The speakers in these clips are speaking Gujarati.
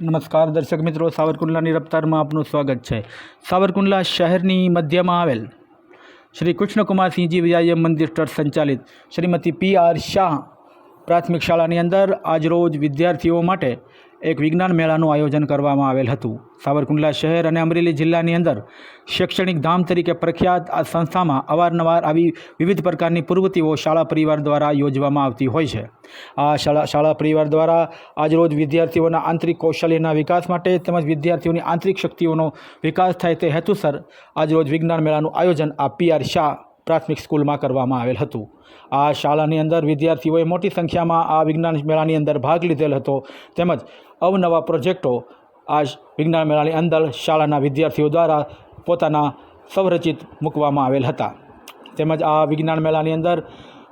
નમસ્કાર દર્શક મિત્રો સાવરકુંડલાની રફતારમાં આપનું સ્વાગત છે. સાવરકુંડલા શહેરની મધ્યમાં આવેલ શ્રી કૃષ્ણકુમારસિંહજી વિજયાયમ મંદિર ટ્રસ્ટ સંચાલિત શ્રીમતી પી આર શાહ પ્રાથમિક શાળાની અંદર આજરોજ વિદ્યાર્થીઓ માટે એક વિજ્ઞાન મેળાનું આયોજન કરવામાં આવેલ હતું. સાવરકુંડલા શહેર અને અમરેલી જિલ્લાની અંદર શૈક્ષણિક ધામ તરીકે પ્રખ્યાત આ સંસ્થામાં અવારનવાર આવી વિવિધ પ્રકારની પ્રવૃત્તિઓ શાળા પરિવાર દ્વારા યોજવામાં આવતી હોય છે. આ શાળા શાળા પરિવાર દ્વારા આજરોજ વિદ્યાર્થીઓના આંતરિક કૌશલ્યના વિકાસ માટે તેમજ વિદ્યાર્થીઓની આંતરિક શક્તિઓનો વિકાસ થાય તે હેતુસર આજરોજ વિજ્ઞાન મેળાનું આયોજન આ પી આર શાહ પ્રાથમિક સ્કૂલમાં કરવામાં આવેલ હતું. આ શાળાની અંદર વિદ્યાર્થીઓએ મોટી સંખ્યામાં આ વિજ્ઞાન મેળાની અંદર ભાગ લીધેલ હતો. તેમજ અવનવા પ્રોજેક્ટો આ વિજ્ઞાન મેળાની અંદર શાળાના વિદ્યાર્થીઓ દ્વારા પોતાના સંરચિત મૂકવામાં આવેલ હતા. તેમજ આ વિજ્ઞાન મેળાની અંદર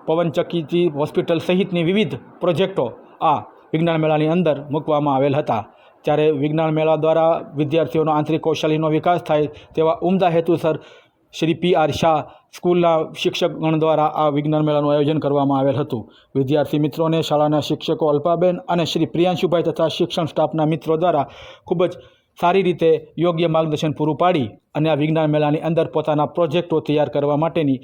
પવનચક્કીથી હોસ્પિટલ સહિતની વિવિધ પ્રોજેક્ટો આ વિજ્ઞાન મેળાની અંદર મૂકવામાં આવેલ હતા. ત્યારે વિજ્ઞાન મેળા દ્વારા વિદ્યાર્થીઓનો આંતરિક કૌશલ્યનો વિકાસ થાય તેવા ઉમદા હેતુસર શ્રી પી આર શાહ સ્કૂલના શિક્ષકગણ દ્વારા આ વિજ્ઞાન મેળાનું આયોજન કરવામાં આવેલ હતું. વિદ્યાર્થી મિત્રોને શાળાના શિક્ષકો અલ્પાબેન અને શ્રી પ્રિયાંશુભાઈ તથા શિક્ષણ સ્ટાફના મિત્રો દ્વારા ખૂબ જ સારી રીતે યોગ્ય માર્ગદર્શન પૂરું પાડી અને આ વિજ્ઞાન મેળાની અંદર પોતાના પ્રોજેક્ટો તૈયાર કરવા માટેની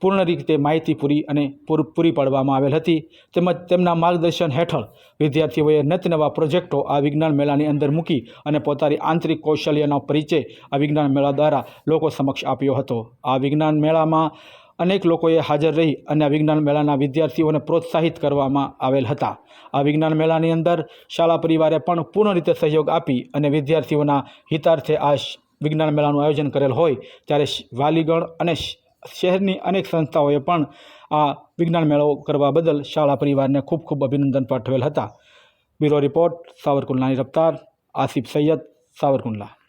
પૂર્ણ રીતે માહિતી પૂરી અને પૂર- પાડવામાં આવેલ હતી. તેમજ તેમના માર્ગદર્શન હેઠળ વિદ્યાર્થીઓએ નતનવા પ્રોજેક્ટો આ વિજ્ઞાન મેળાની અંદર મૂકી અને પોતાની આંતરિક કૌશલ્યનો પરિચય આ વિજ્ઞાન મેળા દ્વારા લોકો સમક્ષ આપ્યો હતો. આ વિજ્ઞાન મેળામાં અનેક લોકોએ હાજર રહી અને વિજ્ઞાન મેળાના વિદ્યાર્થીઓને પ્રોત્સાહિત કરવામાં આવેલ હતા. આ વિજ્ઞાન મેળાની અંદર શાળા પરિવારે પણ પૂર્ણ રીતે સહયોગ આપી અને વિદ્યાર્થીઓના હિતાર્થે આ વિજ્ઞાન મેળાનું આયોજન કરેલ હોય ત્યારે વાલીગણ અને શહેરની અનેક સંસ્થાઓએ પણ આ વિજ્ઞાન મેળો કરવા બદલ શાળા પરિવારને ખૂબ ખૂબ અભિનંદન પાઠવેલ હતા. બ્યુરો રિપોર્ટ, સાવરકુંડલાની રફતાર, આસિફ સૈયદ, સાવરકુંડલા.